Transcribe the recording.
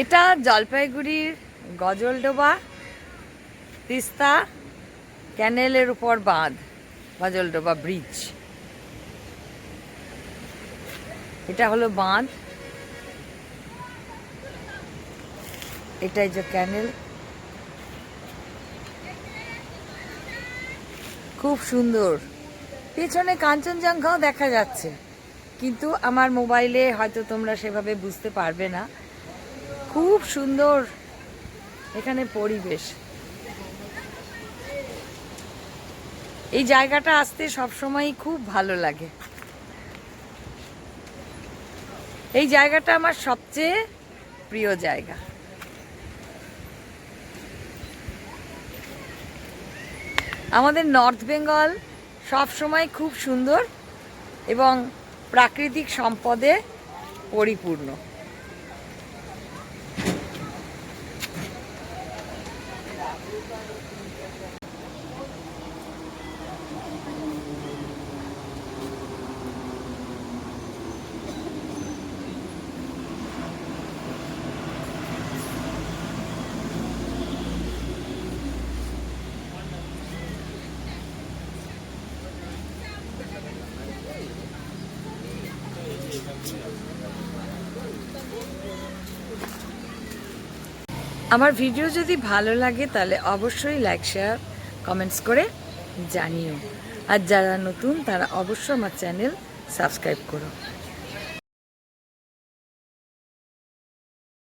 এটা জলপাইগুড়ির গজলডোবা, তিস্তা, ক্যানেলের উপর বাঁধ, গজলডোবা ব্রিজ। এটা হলো বাঁধ। এটাই যে ক্যানেল। খুব সুন্দর। পেছনে কাঞ্চনজঙ্ঘাও দেখা যাচ্ছে। কিন্তু আমার মোবাইলে হয়তো তোমরা সেভাবে বুঝতে পারবে না। খুব সুন্দর এখানে পরিবেশ। এই জায়গাটা আসতে সবসময়ই খুব ভালো লাগে। এই জায়গাটা আমার সবচেয়ে প্রিয় জায়গা। আমাদের নর্থ বেঙ্গল সবসময় খুব সুন্দর এবং প্রাকৃতিক সম্পদে পরিপূর্ণ। আমার ভিডিও যদি ভালো লাগে, তাহলে অবশ্যই লাইক শেয়ার কমেন্টস করে জানিও। আর যারা নতুন, তারা অবশ্যই আমার চ্যানেল সাবস্ক্রাইব করো।